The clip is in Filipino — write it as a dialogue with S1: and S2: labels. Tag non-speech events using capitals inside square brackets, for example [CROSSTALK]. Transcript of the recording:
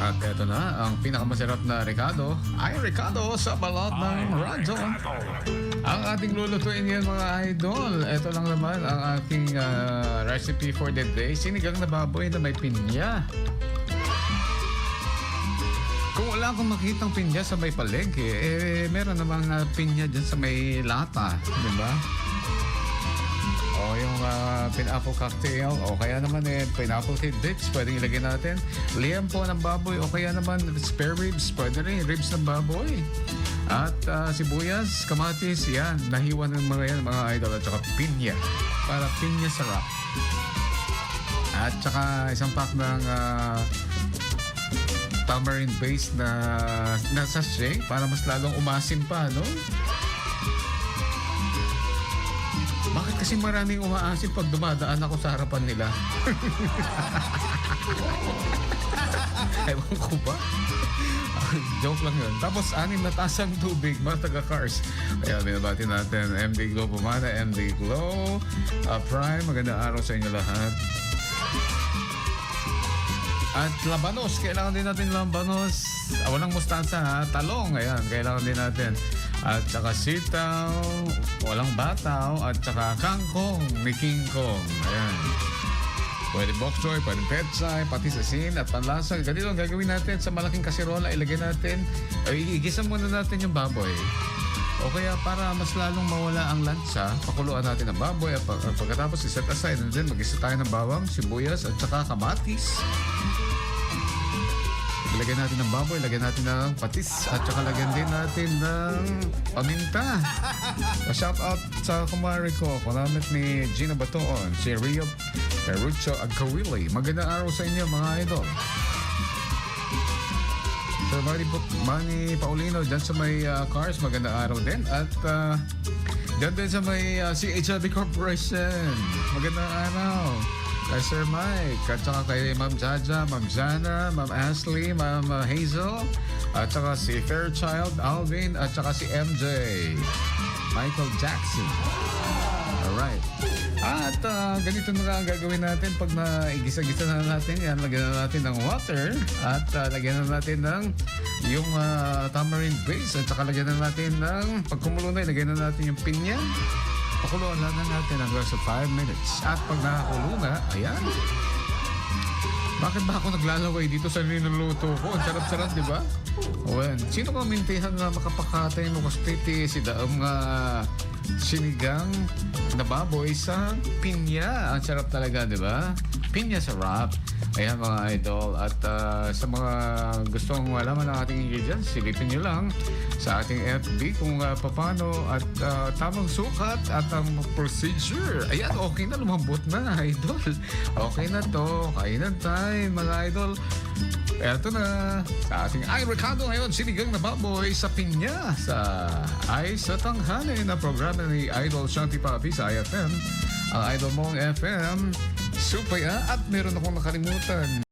S1: At eto na, ang pinakamasarap na Ricardo ay Ricardo sa balat ng radyo. Ang ating lulutuin yan mga idol. Ito lang naman ang aking ah, recipe for the day. Sinigang na baboy na may pinya. Kung wala akong makitang pinya sa may palengke, eh meron namang ah, pinya dyan sa may lata. Di ba? O yung uh, pineapple cocktail o kaya naman eh pineapple tidbits pwedeng ilagay natin. Liempo ng baboy o kaya naman spare ribs pwede rin ribs ng baboy. At ah, sibuyas, kamatis, yan. Nahiwa ng mga yan mga idol at saka pinya para pinya sarap. At saka isang pack ng ah, tamarind based na na sachet para mas lalong umasim pa, no? Bakit kasi maraming umaasim pag dumadaan ako sa harapan nila? [LAUGHS] Ewan ko ba? Joke lang yun. Tapos, anim na tasang tubig, mga taga-cars. Kaya binabati natin, MD Glow Pumana, MD Glow, uh, Prime, magandang araw sa inyo lahat. At labanos, kailangan din natin labanos. Ah, walang mustasa ha, talong, ayan, kailangan din natin. At saka sitaw, walang bataw, at saka kangkong ni King Kong. Ayan. Pwede bok choy, pwede petsay, pati asin at panlasa. Ganito ang gagawin natin sa malaking kasirola. Ilagay natin, ay igisa muna natin yung baboy. O kaya para mas lalong mawala ang lansa, pakuluan natin ang baboy at pag- pagkatapos iset aside and then mag-isa tayo ng bawang, sibuyas at saka kamatis. Lagyan natin ng baboy, lagyan natin ng patis, at saka lagyan din natin ng paminta. Pa-shout out sa kumari ko, kunamit ni Gina Batoon, si Rio Perucho Agkawili. Magandang araw sa inyo mga idol. Sir Manny, Manny Paulino, dyan sa may ah, cars, magandang araw din. At uh, dyan din sa may ah, CHLB Corporation, magandang araw. Kay Sir Mike, at saka kay Ma'am Jaja, Ma'am Jana, Ma'am Ashley, Ma'am ah, Hazel, at saka si Fairchild, Alvin, at saka si MJ, Michael Jackson. Alright. At ah, ganito na ang gagawin natin pag naigisa-gisa na natin yan. Lagyan na natin ng water at ah, lagyan na natin ng yung ah, tamarind base at saka lagyan na natin ng pag kumulo na, ilagay na natin yung pinya. Pakuluan lang na natin hanggang sa 5 minutes. At pag nakakulo na, ayan. Bakit ba ako naglalaway dito sa niluluto ko? Ang sarap-sarap, di ba? Well, sino ka mintihan nga makapakatay mo kastiti si daong nga sinigang na baboy sa pinya. Ang sarap talaga, di ba? Pinya sarap. Ayan mga idol. At ah, sa mga gustong malaman ng ating ingredients, silipin nyo lang sa ating FB kung uh, paano at ah, tamang sukat at ang procedure. Ayan, okay na. Lumambot na, [LAUGHS] idol. Okay na to. Kainan time, mga idol. Eto na, sa ating Ay Ricardo ngayon, sinigang na baboy sa pinya sa Ay sa Tanghali na programa ni Idol Shanti Papi sa IFM. Ang Idol mong FM, Supaya at meron akong nakalimutan.